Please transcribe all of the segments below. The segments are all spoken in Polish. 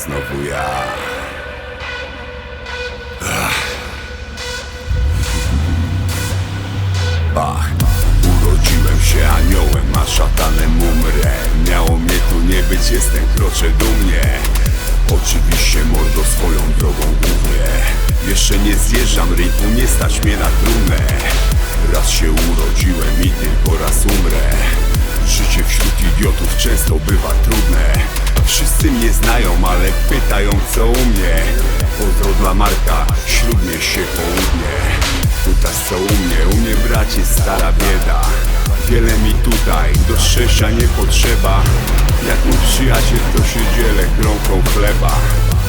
znowu ja. Ach, urodziłem się aniołem, a szatanem umrę. Miało mnie tu nie być, jestem kroczę dumnie. Oczywiście mordo swoją drogą głównie Jeszcze nie zjeżdżam ryku, nie stać mnie na trumnę. Raz się urodziłem i tylko raz umrę. Życie wśród idiotów często bywa trudne Wszyscy mnie znają, ale pytają co u mnie. Pozdro Marka, śródmieście południe. Tutaj co u mnie, u mnie bracie stara bieda. Wiele mi tutaj, do szczęścia nie potrzeba Jak mój przyjaciel to się dzielę chleba.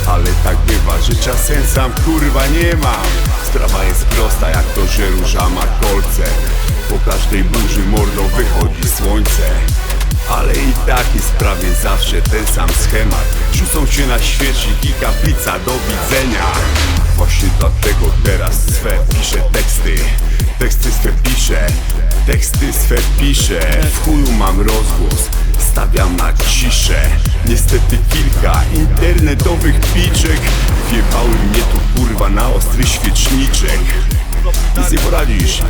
Ale tak bywa, że czasem sam kurwa nie mam. Sprawa jest prosta jak to, że róża ma kolce. Po każdej burzy mordą wychodzi słońce ale i tak jest prawie zawsze ten sam schemat. Rzucą się na świecznik i kaplica do widzenia. Właśnie dlatego teraz swe piszę teksty. Teksty swe piszę, teksty swe piszę W chuju mam rozgłos, stawiam na ciszę. Niestety kilka internetowych piczek. Wjebały mnie tu kurwa na ostry świeczniczek. Nic nie poradzisz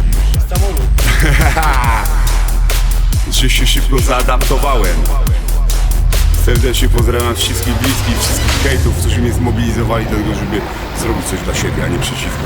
że się szybko zaadaptowałem? Serdecznie pozdrawiam wszystkich bliskich, wszystkich hejtów, którzy mnie zmobilizowali do tego, żeby zrobić coś dla siebie, a nie przeciwko